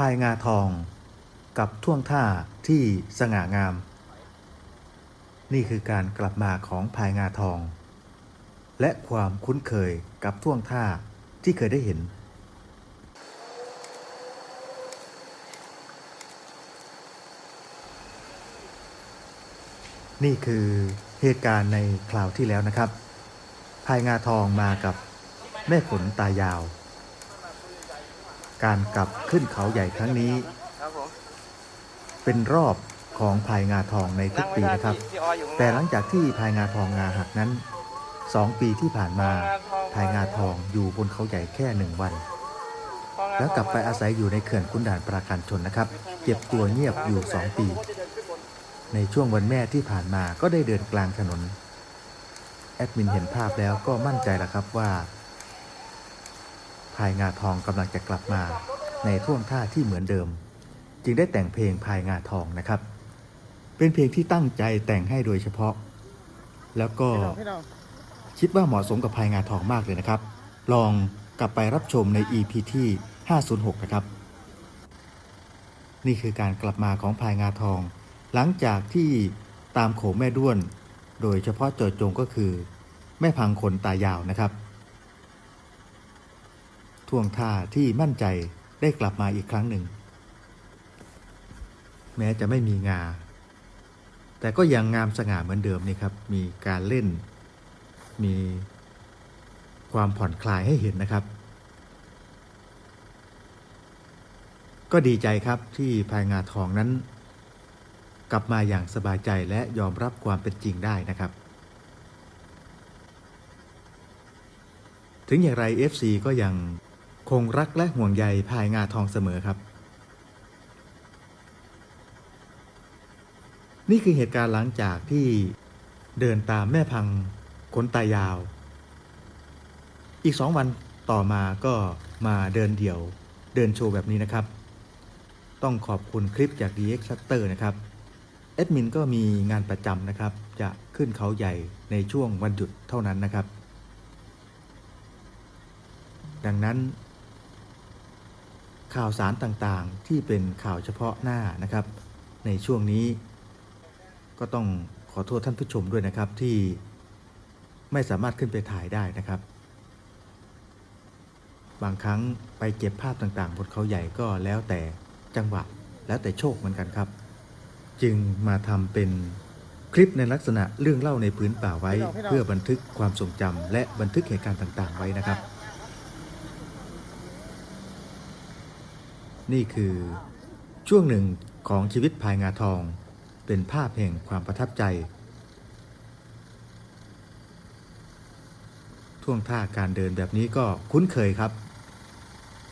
พายงาทองกับท่วงท่าที่สง่างาม นี่คือการกลับมาของพายงาทอง และความคุ้นเคยกับท่วงท่าที่เคยได้เห็นนี่คือเหตุการณ์ในคราวที่แล้วนะครับพายงาทองมากับแม่ฝนตายาว การกลับขึ้นเขาใหญ่ครั้งนี้ ครับผมเป็นรอบของพายงาทองในทุกปีนะครับพี่ออยอยู่ข้างแต่น้าหลังจากที่พายงาทองงาหักนั้นสองปีที่ผ่านมาพายงาทองอยู่บนเขาใหญ่แค่หนึ่งวัน แล้วกลับไปอาศัยอยู่ในเขื่อนขุนด่านปราการชนนะครับ เก็บตัวเงียบอยู่สองปี ในช่วงวันแม่ที่ผ่านมาก็ได้เดินกลางถนน แอดมินเห็นภาพแล้วก็มั่นใจแล้วครับว่า พายงาทองกำลังจะกลับมาในท่วงท่าที่เหมือนเดิม จึงได้แต่งเพลงพายงาทองนะครับ เป็นเพลงที่ตั้งใจแต่งให้โดยเฉพาะ แล้วก็คิดว่าเหมาะสมกับพายงาทองมากเลยนะครับ ลองกลับไปรับชมใน EP ที่ 506 นะครับ นี่คือการกลับมาของพายงาทอง หลังจากที่ตามโขแม่ด้วน โดยเฉพาะเจอจงก็คือ แม่พังขนตายาวนะครับ ท่วงท่าที่มั่นใจได้กลับมาอีกครั้งหนึ่ง แม้จะไม่มีงา แต่ก็ยังงามสง่าเหมือนเดิมนี่ครับ มีการเล่น มีความผ่อนคลายให้เห็นนะครับ ก็ดีใจครับที่พายงาทองนั้น กลับมาอย่างสบายใจและยอมรับความเป็นจริงได้นะครับถึงอย่างไร FC ก็ยัง คงรักและห่วงใยพายงาทองเสมอครับ นี่คือเหตุการณ์หลังจากที่เดินตามแม่พังขนตายาว อีกสองวันต่อมาก็มาเดินเดี่ยวเดินโชว์แบบนี้นะครับ ต้องขอบคุณคลิปจาก DX Shutter นะครับแอดมินก็มีงานประจำนะครับ จะขึ้นเขาใหญ่ในช่วงวันหยุดเท่านั้นนะครับ ดังนั้น ข่าวสารต่างๆ ที่เป็นข่าวเฉพาะหน้านะครับ ในช่วงนี้ก็ต้องขอโทษท่านผู้ชมด้วยนะครับที่ไม่สามารถขึ้นไปถ่ายได้นะครับ บางครั้งไปเก็บภาพต่างๆบนเขาใหญ่ก็แล้วแต่จังหวะแล้วแต่โชคเหมือนกันครับ จึงมาทำเป็นคลิปในลักษณะเรื่องเล่าในพื้นป่าไว้ เพื่อบันทึกความทรงจำและบันทึกเหตุการณ์ต่างๆ ไว้นะครับ นี่คือช่วงหนึ่งของชีวิตภายงาทองเป็นภาพแห่งความประทับใจ ท่วงท่าการเดินแบบนี้ก็คุ้นเคยครับ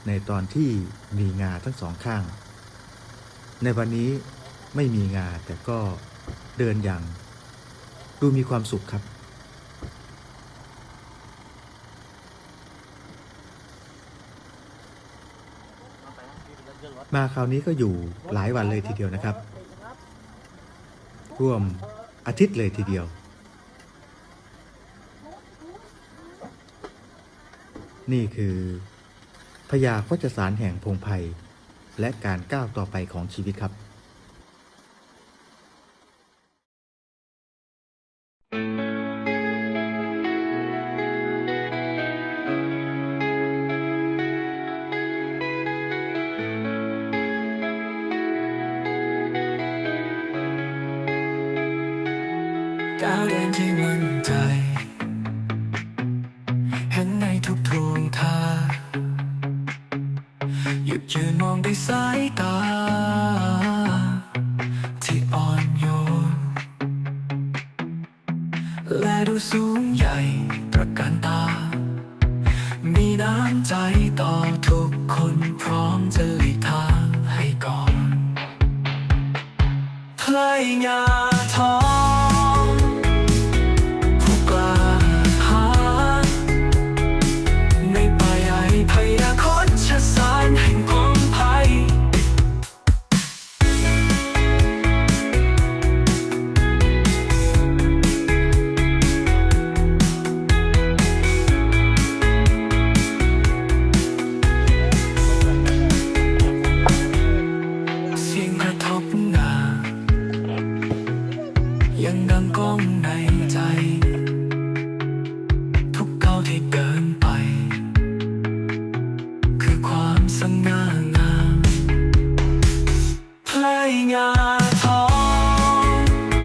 ในตอนที่มีงาทั้งสองข้าง ในวันนี้ไม่มีงาแต่ก็เดินอย่าง ดูมีความสุขครับ มาคราวนี้ก็อยู่หลายวันเลยทีเดียวนะครับ ร่วมอาทิตย์เลยทีเดียว นี่คือพญาโคจสารแห่งพงไพรและการก้าวต่อไปของชีวิตครับ ที่มั่นใจ เห็นในทุกทวงท่าหยุดยืนมองด้วยสายตา ที่อ่อนโยน และดูสูงใหญ่ตระการตา มีน้ำใจต่อ